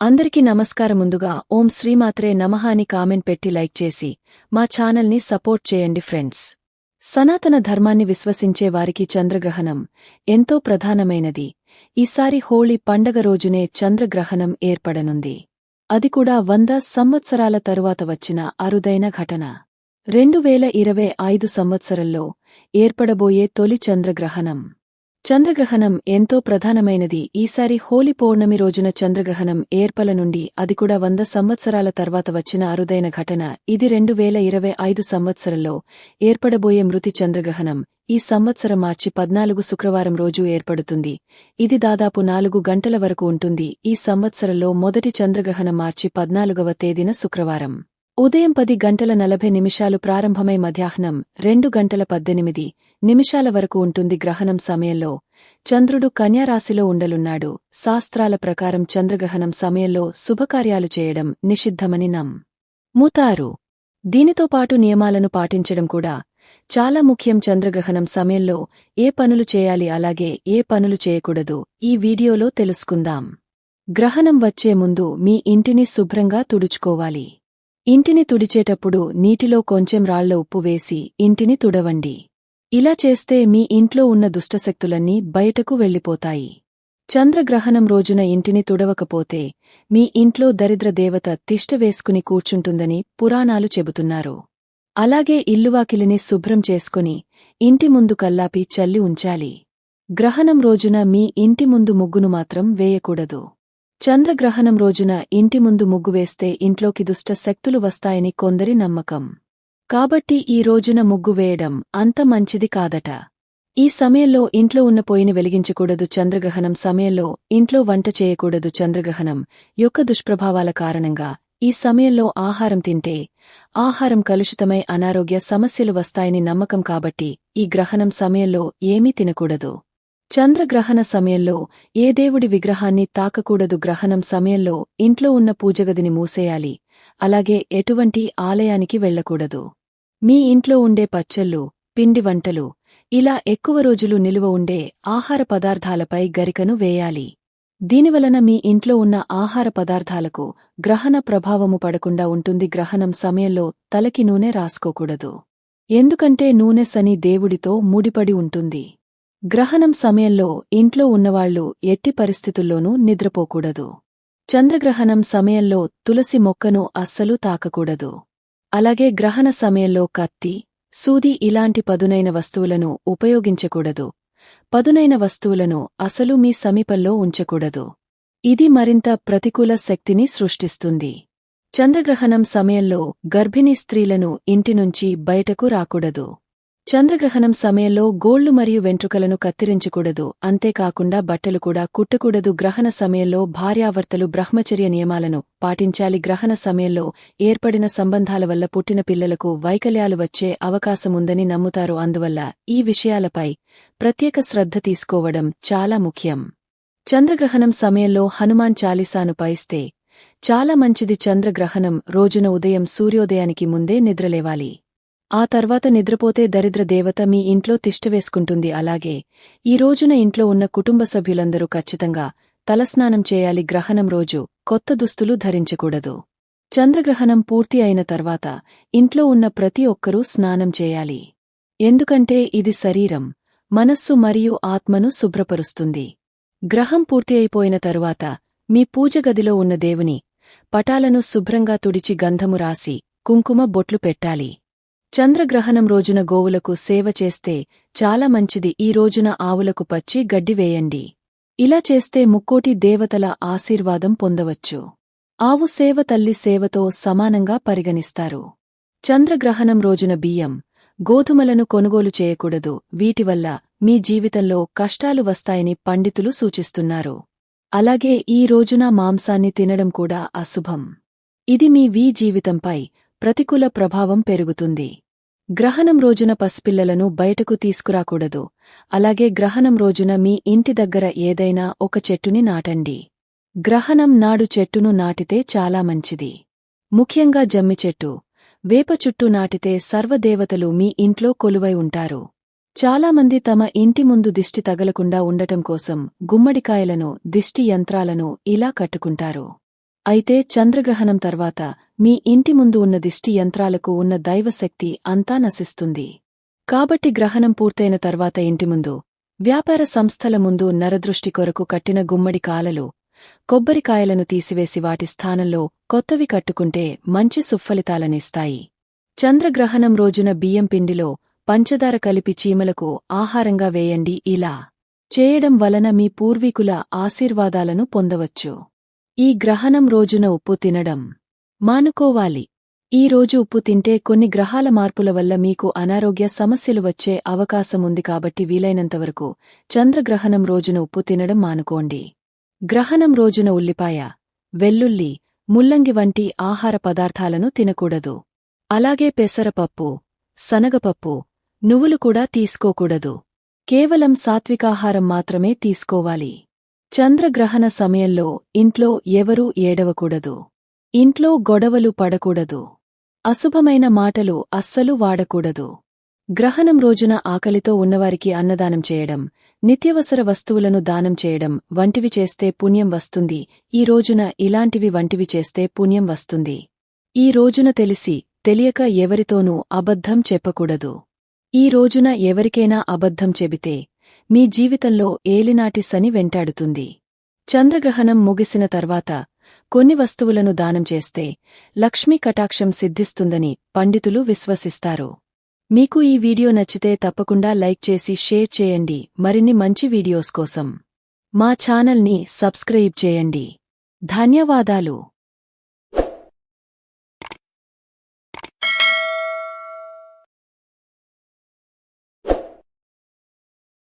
అందరికీ నమస్కారం ముందుగా ఓం శ్రీమాత్రే నమః అని కామెంట్ పెట్టి లైక్ చేసి మా ఛానల్ని సపోర్ట్ చేయండి ఫ్రెండ్స్. సనాతన ధర్మాన్ని విశ్వసించే వారికి చంద్రగ్రహణం ఎంతో ప్రధానమైనది. ఈసారి హోళీ పండగ రోజునే చంద్రగ్రహణం ఏర్పడనుంది. అది కూడా వంద సంవత్సరాల తరువాత వచ్చిన అరుదైన ఘటన. రెండు వేల ఇరవై ఐదు సంవత్సరంలో ఏర్పడబోయే తొలి చంద్రగ్రహణం. చంద్రగ్రహణం ఎంతో ప్రధానమైనది. ఈసారి హోలీ పౌర్ణమి రోజున చంద్రగ్రహణం ఏర్పల నుండి అది కూడా వంద సంవత్సరాల తర్వాత వచ్చిన అరుదైన ఘటన. ఇది రెండు వేల ఇరవై ఐదు సంవత్సరంలో ఏర్పడబోయే మృతి చంద్రగ్రహణం. ఈ సంవత్సరం మార్చి పద్నాలుగు శుక్రవారం రోజు ఏర్పడుతుంది. ఇది దాదాపు నాలుగు గంటల వరకు ఉంటుంది. ఈ సంవత్సరంలో మొదటి చంద్రగ్రహణం మార్చి పద్నాలుగవ తేదీన శుక్రవారం. ఉదయం పది గంటల నలభై నిమిషాలు ప్రారంభమై మధ్యాహ్నం రెండు గంటల పద్దెనిమిది నిమిషాల వరకు ఉంటుంది గ్రహణం సమయంలో. చంద్రుడు కన్యారాశిలో ఉండలున్నాడు. శాస్త్రాల ప్రకారం చంద్రగ్రహణం సమయంలో శుభకార్యాలు చేయడం నిషిద్ధమని నం. మూతారు. దీనితో పాటు నియమాలను పాటించడం కూడా. చాలా ముఖ్యం చంద్రగ్రహణం సమయంలో ఏ పనులు చేయాలి అలాగే ఏ పనులు చేయకూడదు. ఈ వీడియోలో తెలుసుకుందాం. గ్రహణం వచ్చే ముందు మీ ఇంటిని శుభ్రంగా తుడుచుకోవాలి. ఇంటిని తుడిచేటప్పుడు నీటిలో కొంచెం రాళ్ళ ఉప్పు వేసి ఇంటిని తుడవండి. ఇలా చేస్తే మీ ఇంట్లో ఉన్న దుష్టశక్తులన్నీ బయటకు వెళ్ళిపోతాయి. చంద్రగ్రహణం రోజున ఇంటిని తుడవకపోతే మీ ఇంట్లో దరిద్ర దేవత తిష్ట వేసుకుని కూర్చుంటుందని పురాణాలు చెబుతున్నారు. అలాగే ఇల్లువాకిలిని శుభ్రం చేసుకుని ఇంటి ముందు కల్లాపి చల్లి ఉంచాలి. గ్రహణం రోజున మీ ఇంటి ముందు ముగ్గును మాత్రం వేయకూడదు. చంద్రగ్రహణం రోజున ఇంటి ముందు ముగ్గు వేస్తే ఇంట్లోకి దుష్ట శక్తులు వస్తాయని కొందరి నమ్మకం. కాబట్టి ఈ రోజున ముగ్గు వేయడం అంత మంచిది కాదట. ఈ సమయంలో ఇంట్లో ఉన్న పొయ్యిని వెలిగించకూడదు చంద్రగ్రహణం సమయంలో ఇంట్లో వంట చేయకూడదు చంద్రగ్రహణం యొక్క దుష్ప్రభావాల కారణంగా ఈ సమయంలో ఆహారం తింటే ఆహారం కలుషితమై అనారోగ్య సమస్యలు వస్తాయని నమ్మకం కాబట్టి ఈ గ్రహణం సమయంలో ఏమీ తినకూడదు. చంద్రగ్రహణ సమయంలో ఏ దేవుడి విగ్రహాన్ని తాకకూడదు గ్రహణం సమయంలో ఇంట్లో ఉన్న పూజగదిని మూసేయాలి. అలాగే ఎటువంటి ఆలయానికి వెళ్ళకూడదు మీ ఇంట్లో ఉండే పచ్చళ్ళు పిండి వంటలు ఇలా ఎక్కువ రోజులు నిలువ ఉండే ఆహార పదార్థాలపై గరికను వేయాలి. దీనివలన మీ ఇంట్లో ఉన్న ఆహార పదార్థాలకు గ్రహణ ప్రభావము పడకుండా ఉంటుంది గ్రహణం సమయంలో తలకి నూనె రాసుకోకూడదు. ఎందుకంటే నూనె సని దేవుడితో ముడిపడి ఉంటుంది. గ్రహణం సమయంలో ఇంట్లో ఉన్నవాళ్ళు ఎట్టి పరిస్థితుల్లోనూ నిద్రపోకూడదు. చంద్రగ్రహణం సమయంలో తులసి మొక్కను అస్సలు తాకకూడదు. అలాగే గ్రహణ సమయంలో కత్తి సూది ఇలాంటి పదునైన వస్తువులను ఉపయోగించకూడదు. పదునైన వస్తువులను అసలు మీ సమీపంలో ఉంచకూడదు. ఇది మరింత ప్రతికూల శక్తిని సృష్టిస్తుంది. చంద్రగ్రహణం సమయంలో గర్భిణీ స్త్రీలను ఇంటినుంచి బయటకు రాకూడదు. చంద్రగ్రహణం సమయంలో గోళ్ళు మరియు వెంట్రుకలను కత్తిరించకూడదు. అంతేకాకుండా బట్టలు కూడా కుట్టకూడదు. గ్రహణ సమయంలో భార్యావర్తలు బ్రహ్మచర్య నియమాలను పాటించాలి. గ్రహణ సమయంలో ఏర్పడిన సంబంధాల వల్ల పుట్టిన పిల్లలకు వైకల్యాలు వచ్చే అవకాశముందని నమ్ముతారు. అందువల్ల ఈ విషయాలపై ప్రత్యేక శ్రద్ధ తీసుకోవడం చాలా ముఖ్యం. చంద్రగ్రహణం సమయంలో హనుమాన్ చాలీసాను పైస్తే చాలా మంచిది. చంద్రగ్రహణం రోజున ఉదయం సూర్యోదయానికి ముందే నిద్రలేవాలి. ఆ తర్వాత నిద్రపోతే దరిద్ర దేవత మీ ఇంట్లో తిష్టవేసుకుంటుంది అలాగే ఈ రోజున ఇంట్లో ఉన్న కుటుంబ సభ్యులందరూ ఖచ్చితంగా తలస్నానం చేయాలి. గ్రహణం రోజు కొత్త దుస్తులు ధరించకూడదు. చంద్రగ్రహణం పూర్తి అయిన తర్వాత ఇంట్లో ఉన్న ప్రతి ఒక్కరూ స్నానం చేయాలి. ఎందుకంటే ఇది శరీరం మనస్సు మరియు ఆత్మను శుభ్రపరుస్తుంది. గ్రహం పూర్తి అయిపోయిన తరువాత మీ పూజగదిలో ఉన్న దేవుని పటాలను శుభ్రంగా తుడిచి గంధము రాసి కుంకుమ బొట్లు పెట్టాలి. చంద్రగ్రహణం రోజున గోవులకు సేవ చేస్తే చాలా మంచిది. ఈ రోజున ఆవులకు పచ్చి గడ్డి వేయండి. ఇలా చేస్తే ముక్కోటి దేవతల ఆశీర్వాదం పొందవచ్చు. ఆవు సేవ తల్లి సేవతో సమానంగా పరిగణిస్తారు. చంద్రగ్రహణం రోజున బియ్యం గోధుమలను కొనుగోలు చేయకూడదు. వీటివల్ల మీ జీవితంలో కష్టాలు వస్తాయని పండితులు సూచిస్తున్నారు. అలాగే ఈ రోజున మాంసాన్ని తినడం కూడా అశుభం. ఇది మీ వీ జీవితంపై ప్రతికూల ప్రభావం పెరుగుతుంది. గ్రహణం రోజున పసిపిల్లలను బయటకు తీసుకురాకూడదు. అలాగే గ్రహణం రోజున మీ ఇంటి దగ్గర ఏదైనా ఒక చెట్టుని నాటండి. గ్రహణం నాడు చెట్టును నాటితే చాలా మంచిది. ముఖ్యంగా జమ్మి చెట్టు. వేప చుట్టూ నాటితే సర్వదేవతలు మీ ఇంట్లో కొలువై ఉంటారు. చాలామంది తమ ఇంటి ముందు దిష్టి తగలకుండా ఉండటం కోసం గుమ్మడికాయలను దిష్టి యంత్రాలను ఇలా కట్టుకుంటారు. అయితే చంద్రగ్రహణం తర్వాత మీ ఇంటి ముందు ఉన్న దిష్టి యంత్రాలకు ఉన్న దైవశక్తి అంతా నశిస్తుంది. కాబట్టి గ్రహణం పూర్తయిన తర్వాత ఇంటి ముందు వ్యాపార సంస్థల ముందు నరదృష్టి కొరకు కట్టిన గుమ్మడి కాలలు కొబ్బరికాయలను తీసివేసి వాటి స్థానంలో కొత్తవి కట్టుకుంటే మంచి సుఫలితాలనిస్తాయి. చంద్రగ్రహణం రోజున బియ్యం పిండిలో పంచదార కలిపి చీమలకు ఆహారంగా వేయండి ఇలా. చేయడం వలన మీ పూర్వీకుల ఆశీర్వాదాలను పొందవచ్చు. ఈ గ్రహణం రోజున ఉప్పు తినడం మానుకోవాలి. ఈ రోజు ఉప్పు తింటే కొన్ని గ్రహాల మార్పుల వల్ల మీకు అనారోగ్య సమస్యలు వచ్చే అవకాశముంది కాబట్టి వీలైనంతవరకు చంద్రగ్రహణం రోజున ఉప్పు తినడం మానుకోండి. గ్రహణం రోజున ఉల్లిపాయ వెల్లుల్లి ముల్లంగి వంటి ఆహార పదార్థాలను తినకూడదు. అలాగే పెసరపప్పు శనగపప్పు నువ్వులు కూడా తీసుకోకూడదు. కేవలం సాత్వికాహారం మాత్రమే తీసుకోవాలి. చంద్రగ్రహణ సమయంలో ఇంట్లో ఎవరూ ఏడవకూడదు. ఇంట్లో గొడవలు పడకూడదు. అశుభమైన మాటలు అస్సలు వాడకూడదు. గ్రహణం రోజున ఆకలితో ఉన్నవారికి అన్నదానం చేయడం నిత్యవసర వస్తువులను దానం చేయడం వంటివి చేస్తే పుణ్యం వస్తుంది. ఈ రోజున ఇలాంటివి వంటివి చేస్తే పుణ్యం వస్తుంది. ఈ రోజున తెలిసి తెలియక ఎవరితోనూ అబద్ధం చెప్పకూడదు. ఈ రోజున ఎవరికైనా అబద్ధం చెబితే మీ జీవితంలో ఏలినాటి శని వెంటాడుతుంది. చంద్రగ్రహణం ముగిసిన తర్వాత కొన్ని వస్తువులను దానం చేస్తే లక్ష్మీ కటాక్షం సిద్ధిస్తుందని పండితులు విశ్వసిస్తారు. మీకు ఈ వీడియో నచ్చితే తప్పకుండా లైక్ చేసి షేర్ చేయండి. మరిన్ని మంచి వీడియోస్ కోసం మా ఛానల్ని సబ్స్క్రైబ్ చేయండి. ధన్యవాదాలు.